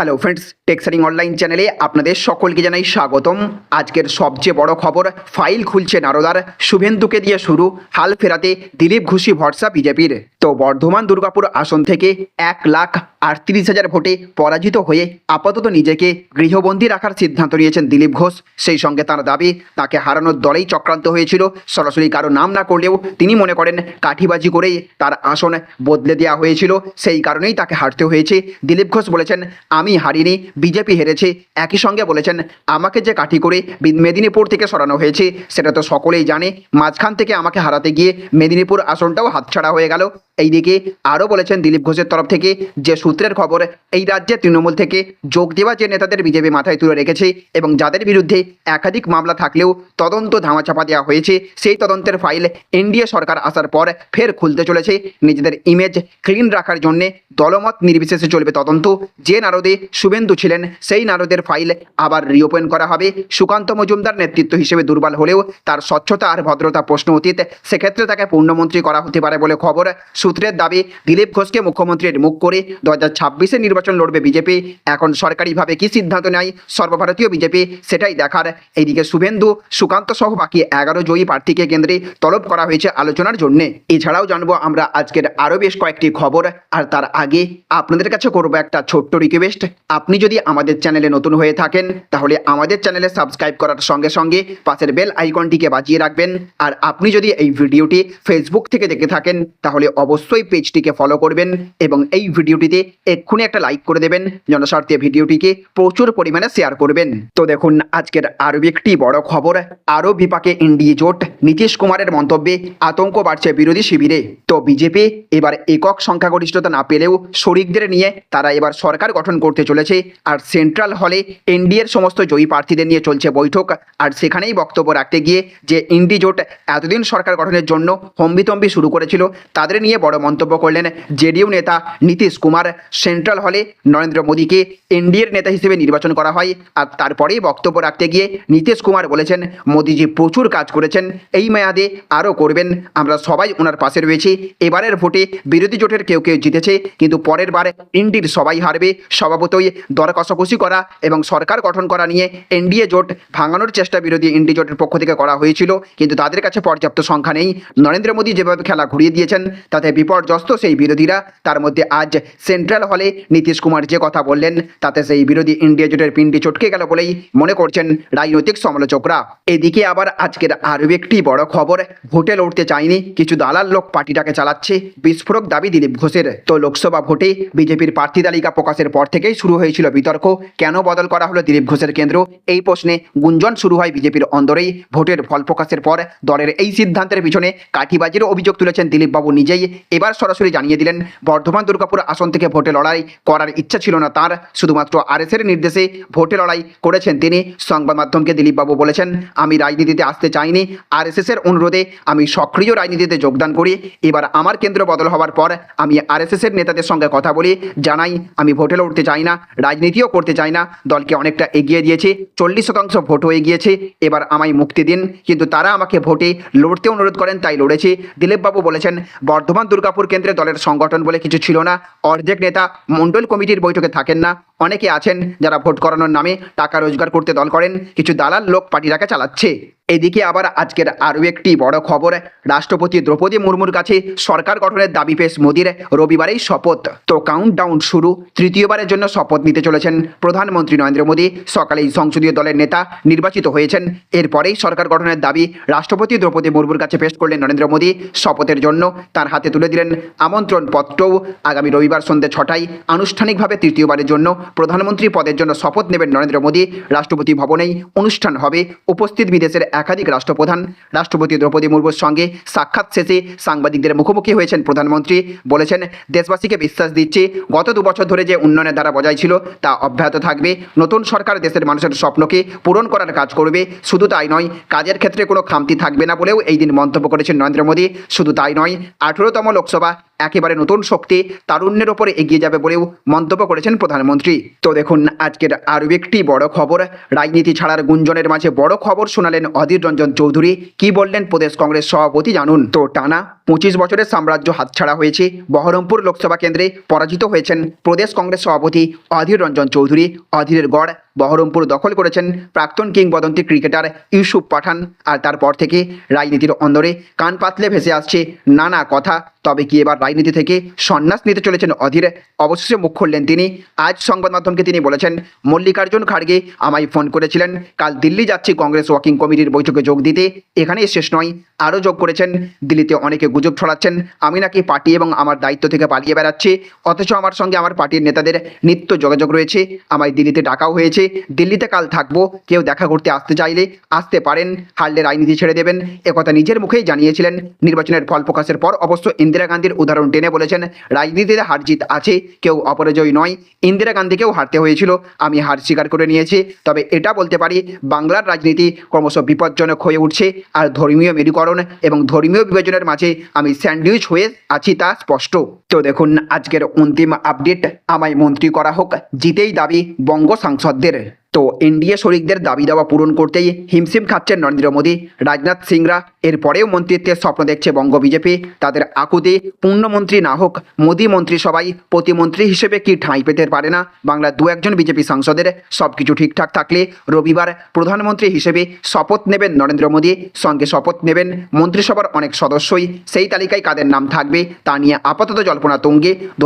Hello friends টেক্সারিং online চ্যানেলে আপনাদের সকলকে জানাই স্বাগতম। আজকের সবচেয়ে বড় খবর ফাইল খুলছে নারদার। শুভেন্দুকে দিয়ে শুরু, হাল ফেরাতে দিলীপ ঘুষি ভরসা বিজেপির। তো বর্ধমান দুর্গাপুর আসন থেকে এক লাখ আটত্রিশ হাজার ভোটে পরাজিত হয়ে আপাতত নিজেকে গৃহবন্দী রাখার সিদ্ধান্ত নিয়েছেন দিলীপ ঘোষ। সেই সঙ্গে তার দাবি, তাকে হারানোর দলেই চক্রান্ত হয়েছিল। সরাসরি কারও নাম না করলেও তিনি মনে করেন কাঠিবাজি করেই তার আসন বদলে দেওয়া হয়েছিল। সেই কারণেই তাকে হারতে হয়েছে। দিলীপ ঘোষ বলেছেন, আমি হারিনি, বিজেপি হেরেছে। একই সঙ্গে বলেছেন, আমাকে যে কাঠি করে মেদিনীপুর থেকে সরানো হয়েছে, সেটা তো সকলেই জানে। মাঝখান থেকে আমাকে হারাতে গিয়ে মেদিনীপুর আসনটাও হাতছাড়া হয়ে গেল। এইদিকে আরও বলেছেন দিলীপ ঘোষের তরফ থেকে যে সূত্রের খবর, এই রাজ্যে তৃণমূল থেকে যোগ দেওয়া যে নেতাদের বিজেপি মাথায় তুলে রেখেছে এবং যাদের বিরুদ্ধে একাধিক মামলা থাকলেও তদন্ত ধামাচাপা দেওয়া হয়েছে, সেই তদন্তের ফাইল এনডিএ সরকার আসার পর ফের খুলতে চলেছে। নিজেদের ইমেজ ক্লিন রাখার জন্যে দলমত নির্বিশেষে চলবে তদন্ত। যে নারদে শুভেন্দু ছিলেন, সেই নারদের ফাইল আবার রিওপেন করা হবে। সুকান্ত মজুমদার নেতৃত্ব হিসেবে দুর্বল হলেও তার স্বচ্ছতা আর ভদ্রতা প্রশ্ন অতীত। সেক্ষেত্রে তাকে পূর্ণমন্ত্রী করা হতে পারে বলে খবর। সূত্রের দাবি, দিলীপ ঘোষকে মুখ্যমন্ত্রীর মুখ করে দু হাজার ছাব্বিশে নির্বাচন লড়বে বিজেপি। এখন সরকারিভাবে কি সিদ্ধান্ত নেয় সর্বভারতীয় বিজেপি, সেটাই দেখার। এইদিকে শুভেন্দু, সুকান্ত সহ বাকি এগারো জয়ী প্রার্থীকে কেন্দ্রে তলব করা হয়েছে আলোচনার জন্য। এছাড়াও জানব আমরা আজকের আরও বেশ কয়েকটি খবর। আর তার আগে আপনাদের কাছে করব একটা ছোট্ট রিকোয়েস্ট আপনি যদি আমাদের চ্যানেলে নতুন হয়ে থাকেন, তাহলে আমাদের চ্যানেলে সাবস্ক্রাইব করার সঙ্গে সঙ্গে পাশের বেল আইকনটিকে বাজিয়ে রাখবেন। আর আপনি যদি এই ভিডিওটি ফেসবুক থেকে দেখে থাকেন, তাহলে অবশ্যই পেজটিকে ফলো করবেন এবং এই ভিডিওটিতে এক্ষুনি একটা লাইক করে দেবেন। জনস্বার্থে ভিডিওটিকে প্রচুর পরিমাণে শেয়ার করবেন। তো দেখুন, আজকের আরও একটি বড় খবর আরও বিপাকে ইন্ডিয়া জোট নীতিশ কুমারের মন্তব্যে আতঙ্ক বাড়ছে বিরোধী শিবিরে। তো বিজেপি এবার একক সংখ্যাগরিষ্ঠতা না পেলেও শরিকদের নিয়ে তারা এবার সরকার গঠন করতে চলেছে আর সেন্ট্রাল হলে এনডিএর সমস্ত জয়ী প্রার্থীদের নিয়ে চলছে বৈঠক। আর সেখানেই বক্তব্য রাখতে গিয়ে যে ইন্ডি জোট এতদিন সরকার গঠনের জন্য হম্বিতম্বি শুরু করেছিল, তাদের নিয়ে বড় মন্তব্য করলেন জেডিইউ নেতা নীতিশ কুমার। সেন্ট্রাল হলে নরেন্দ্র মোদীকে এনডিএর নেতা হিসেবে নির্বাচন করা হয়। আর তারপরেই বক্তব্য রাখতে গিয়ে নীতিশ কুমার বলেছেন, মোদীজি প্রচুর কাজ করেছেন, এই মেয়াদে আরও করবেন। আমরা সবাই ওনার পাশে রয়েছি। এবারের ভোটে বিরোধী জোটের কেউ কেউ জিতেছে, কিন্তু পরের বার ইন্ডির সবাই হারবে। স্বভাবতই দর কষাকষি করা এবং সরকার গঠন করা নিয়ে এনডিএ জোট ভাঙানোর চেষ্টা বিরোধী ইন্ডি জোটের পক্ষ থেকে করা হয়েছিল। কিন্তু তাদের কাছে পর্যাপ্ত সংখ্যা নেই। নরেন্দ্র মোদী যেভাবে খেলা ঘুরিয়ে দিয়েছেন, তাতে বিপর্যস্ত সেই বিরোধীরা। তার মধ্যে আজ সেন্ট্রাল হলে নীতিশ কুমার যে কথা বললেন, তাতে সেই বিরোধী ইন্ডিয়া জোটের পিণ্ডি চটকে গেল বলেই মনে করছেন রাজনৈতিক সমালোচকরা। এদিকে আবার আজকের আরও একটি বড় খবর, ভোটে লড়তে চায়নি কিছু দালাল লোক পার্টিটাকে চালাচ্ছে বিস্ফোরক দাবি দিলীপ ঘোষের। তো লোকসভা ভোটে বিজেপির প্রার্থী তালিকা প্রকাশের পর থেকেই শুরু হয়েছিল বিতর্ক, কেন বদল করা হলো দিলীপ ঘোষের কেন্দ্র? এই প্রশ্নে গুঞ্জন শুরু হয় বিজেপির অন্দরেই। ভোটের ফল প্রকাশের পর দলের এই সিদ্ধান্তের পিছনে কাঠিবাজির অভিযোগ তুলেছেন দিলীপবাবু নিজেই। এবার সরাসরি জানিয়ে দিলেন, বর্ধমান দুর্গাপুর আসন থেকে ভোটে লড়াই করার ইচ্ছা ছিল না তার। শুধুমাত্র আরএসের নির্দেশে ভোটে লড়াই করেছেন তিনি। সংবাদ মাধ্যমকে দিলীপবাবু বলেছেন, আমি রাজনীতিতে আসতে চাইনি। আরএসএস এর অনুরোধে আমি সক্রিয় রাজনীতিতে যোগদান করি। এবার আমার কেন্দ্র বদল হওয়ার পর আমি আরএসএস এর নেতাদের সঙ্গে কথা বলি, জানাই আমি ভোটে লড়তে চাই না, রাজনীতিও করতে চাই না। দলকে অনেকটা এগিয়ে দিয়েছে, চল্লিশ শতাংশ ভোট হয়ে গিয়েছে। এবার আমায় মুক্তি দিন। কিন্তু তারা আমাকে ভোটে লড়তে অনুরোধ করেন, তাই লড়েছি। দিলীপবাবু বলেছেন, বর্ধমান দুর্গাপুর কেন্দ্রে দলের সংগঠন বলে কিছু ছিল না। অর্ধেক নেতা মণ্ডল কমিটির বৈঠকে থাকেন না। অনেকে আছেন যারা ভোট করানোর নামে টাকা রোজগার করতে দল করেন। কিছু দালাল লোক পার্টিটাকে চালাচ্ছে। এদিকে আবার আজকের আরও একটি বড় খবর। রাষ্ট্রপতি দ্রৌপদী মুর্মুর কাছে সরকার গঠনের দাবি পেশ মোদির। রবিবারেই শপথ। তো কাউন্ট ডাউন শুরু। তৃতীয়বারের জন্য শপথ নিতে চলেছেন প্রধানমন্ত্রী নরেন্দ্র মোদী। সকালেই সংসদীয় দলের নেতা নির্বাচিত হয়েছেন। এরপরেই সরকার গঠনের দাবি রাষ্ট্রপতি দ্রৌপদী মুর্মুর কাছে পেশ করলেন নরেন্দ্র মোদী। শপথের জন্য তার হাতে তুলে দিলেন আমন্ত্রণ পত্রও। আগামী রবিবার সন্ধ্যে ছটায় আনুষ্ঠানিকভাবে তৃতীয়বারের জন্য প্রধানমন্ত্রী পদের জন্য শপথ নেবেন নরেন্দ্র মোদী। রাষ্ট্রপতি ভবনেই অনুষ্ঠান হবে। উপস্থিত বিদেশের একাধিক রাষ্ট্রপ্রধান, রাষ্ট্রপতি দ্রৌপদী মুর্মুর সঙ্গে সাক্ষাৎ শেষে সাংবাদিকদের মুখোমুখি হয়েছেন প্রধানমন্ত্রী। বলেছেন, দেশবাসীকে বিশ্বাস দিচ্ছি, গত দু বছর ধরে যে উন্নয়নের দ্বারা বজায় ছিল, তা অব্যাহত থাকবে। নতুন সরকার দেশের মানুষের স্বপ্নকে পূরণ করার কাজ করবে, শুধু তাই নয়, কাজের ক্ষেত্রে কোনো খামতি থাকবে না বলেও এই দিন মন্তব্য করেছেন নরেন্দ্র মোদী। শুধু তাই নয়, আঠেরোতম লোকসভা একেবারে নতুন শক্তি তারুণ্যের ওপরে এগিয়ে যাবে বলেও মন্তব্য করেছেন প্রধানমন্ত্রী। তো দেখুন, আজকের আরও একটি বড় খবর। রাজনীতি ছাড়ার গুঞ্জনের মাঝে বড় খবর শোনালেন অধীর রঞ্জন চৌধুরী। কি বললেন প্রদেশ কংগ্রেস সভাপতি জানুন। তো টানা পঁচিশ বছরের সাম্রাজ্য হাতছাড়া হয়েছে। বহরমপুর লোকসভা কেন্দ্রে পরাজিত হয়েছেন প্রদেশ কংগ্রেস সভাপতি অধীর রঞ্জন চৌধুরী। অধীরের গড় বহরমপুর দখল করেছেন প্রাক্তন কিংবদন্তি ক্রিকেটার ইউসুফ পাঠান। আর তারপর থেকে রাজনীতির অন্দরে কান পাতলে ভেসে আসছে নানা কথা। তবে কি এবার রাজনীতি থেকে সন্ন্যাস নিতে চলেছেন অধীর? অবশেষে মুখ খুললেন তিনি। আজ সংবাদ মাধ্যমকে তিনি বলেছেন, মল্লিকার্জুন খাড়গে আমায় ফোন করেছিলেন। কাল দিল্লি যাচ্ছি কংগ্রেস ওয়াকিং কমিটির বৈঠকে যোগ দিতে। এখানেই শেষ নয়, আরও যোগ করেছেন। দিল্লিতে অনেকে গুজব ছড়াচ্ছেন। আমি নাকি পার্টি এবং আমার দায়িত্ব থেকে পালিয়ে বেড়াচ্ছি। অথচ আমার সঙ্গে আমার পার্টির নেতাদের নিত্য যোগাযোগ রয়েছে। আমায় দিল্লিতে ডাকাও হয়েছে। দিল্লিতে কাল থাকব, কেউ দেখা করতে আসতে চাইলে আসতে পারেন, হারলে রাজনীতি ছেড়ে দেবেন। একথা নিজের মুখেই জানিয়েছিলেন। নির্বাচনের ফল প্রকাশের পর অবশ্য ইন্দিরা গান্ধীর উদাহরণ টেনে বলেছেন, রাজনীতিতে হার জিত আছে, কেউ অপরাজয় নয়। ইন্দিরা গান্ধীকেও হারতে হয়েছিল, আমি হার স্বীকার করে নিয়েছি। তবে এটা বলতে পারি, বাংলার রাজনীতি ক্রমশ বিপজ্জনক হয়ে উঠছে, আর ধর্মীয় মেরুকরণ এবং ধর্মীয় বিভাজনের মাঝে আমি স্যান্ডউইচ হয়ে আছি তা স্পষ্ট। তো দেখুন, আজকের অন্তিম আপডেট আমায় মন্ত্রী করা হোক, জিতেই দাবি বঙ্গ সাংসদদের। ফের তো এনডিএ শরিকদের দাবি দাওয়া পূরণ করতেই হিমশিম খাচ্ছেন নরেন্দ্র মোদী। রাজনাথ সিংরা এরপরেও মন্ত্রিত্বের স্বপ্ন দেখছে বঙ্গ বিজেপি। তাদের আকুতি পূর্ণমন্ত্রী না হোক, মোদী মন্ত্রী মন্ত্রিসভায় প্রতিমন্ত্রী হিসেবে কি ঠাঁই পেতে পারে না? বাংলার দু একজন বিজেপি সাংসদের সব কিছু ঠিকঠাক থাকলে রবিবার প্রধানমন্ত্রী হিসেবে শপথ নেবেন নরেন্দ্র মোদী। সঙ্গে শপথ নেবেন মন্ত্রিসভার অনেক সদস্যই। সেই তালিকায় কাদের নাম থাকবে তা নিয়ে আপাতত জল্পনা তুঙ্গে। দু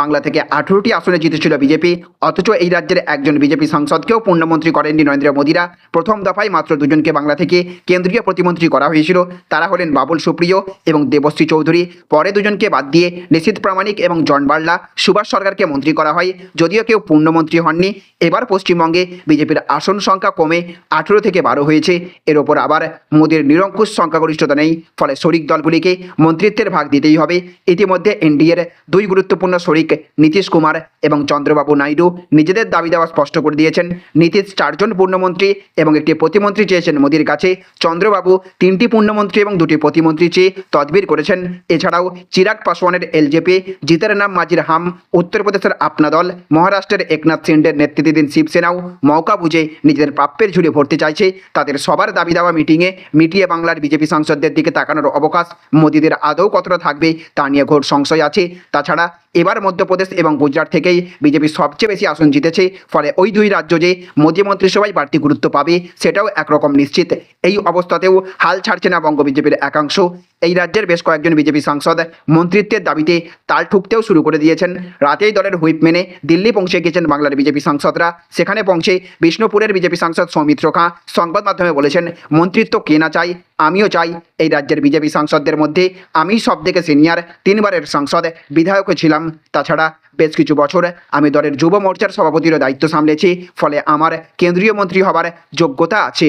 বাংলা থেকে আঠেরোটি আসনে জিতেছিল বিজেপি, অথচ এই রাজ্যের একজন বিজেপি সাংসদকেও পূর্ণমন্ত্রী করেননি নরেন্দ্র মোদীরা। প্রথম দফায় মাত্র দুজনকে বাংলা থেকে কেন্দ্রীয় প্রতিমন্ত্রী করা হয়েছিল। তারা হলেন বাবুল সুপ্রিয় এবং দেবশ্রী চৌধুরী। পরে দুজনকে বাদ দিয়ে নিশীথ প্রামাণিক এবং জন বার্লা, সুভাষ সরকারকে মন্ত্রী করা হয়। যদিও কেউ পূর্ণমন্ত্রী হননি, এবার পশ্চিমবঙ্গে বিজেপির আসন সংখ্যা কমে আঠেরো থেকে বারো হয়েছে। এর ওপর আবার মোদীর নিরঙ্কুশ সংখ্যাগরিষ্ঠতা নেই, ফলে শরিক দলগুলিকে মন্ত্রিত্বের ভাগ দিতেই হবে। ইতিমধ্যে এনডিএর দুই গুরুত্বপূর্ণ শরিক নীতিশ কুমার এবং চন্দ্রবাবু নাইডু নিজেদের দাবি দেওয়া স্পষ্ট করে দিয়েছেন নীতিশ চারজন পূর্ণমন্ত্রী এবং একটি প্রতিমন্ত্রী চেয়েছেন মোদীর কাছে। চন্দ্রবাবু তিনটি পূর্ণমন্ত্রী এবং দুটি প্রতিমন্ত্রী চেয়ে তদবির করেছেন। এছাড়াও চিরাগ পাসওয়ানের এলজেপি, জিতের নাম মাজির হাম, উত্তরপ্রদেশের আপনা দল, মহারাষ্ট্রের একনাথ সিন্ডের নেতৃত্বাধীন শিবসেনাও মৌকা বুঝে নিজেদের প্রাপ্যের ঝুড়ি ভরতে চাইছে। তাদের সবার দাবি দেওয়া মিটিংয়ে মিটিয়ে বাংলার বিজেপি সাংসদদের দিকে তাকানোর অবকাশ মোদীদের আদৌ কতটা থাকবে তা নিয়ে ঘোর সংশয় আছে। তাছাড়া এবার মধ্যপ্রদেশ এবং গুজরাট থেকেই বিজেপি সবচেয়ে বেশি আসন জিতেছে। ফলে ওই দুই রাজ্য যে মোদী মন্ত্রিসভায় বাড়তি গুরুত্ব পাবে, সেটাও একরকম নিশ্চিত। এই অবস্থাতেও হাল ছাড়ছে না বঙ্গ বিজেপির একাংশ। এই রাজ্যের বেশ কয়েকজন বিজেপি সাংসদ মন্ত্রিত্বের দাবিতে তাল ঠুকতেও শুরু করে দিয়েছেন। রাতেই দলের হুইপ মেনে দিল্লি পৌঁছে গিয়েছেন বাংলার বিজেপি সাংসদরা। সেখানে পৌঁছে বিষ্ণুপুরের বিজেপি সাংসদ সৌমিত্র খাঁ সংবাদ মাধ্যমে বলেছেন, মন্ত্রিত্ব কে না চাই আমিও চাই। এই রাজ্যের বিজেপি সাংসদদের মধ্যে আমি সব থেকে সিনিয়র, তিনবারের সাংসদ বিধায়কও ছিলাম। তাছাড়া বেশ কিছু বছর আমি দলের যুব মোর্চার সভাপতিরও দায়িত্ব সামলেছি। ফলে আমার কেন্দ্রীয় মন্ত্রী হবার যোগ্যতা আছে।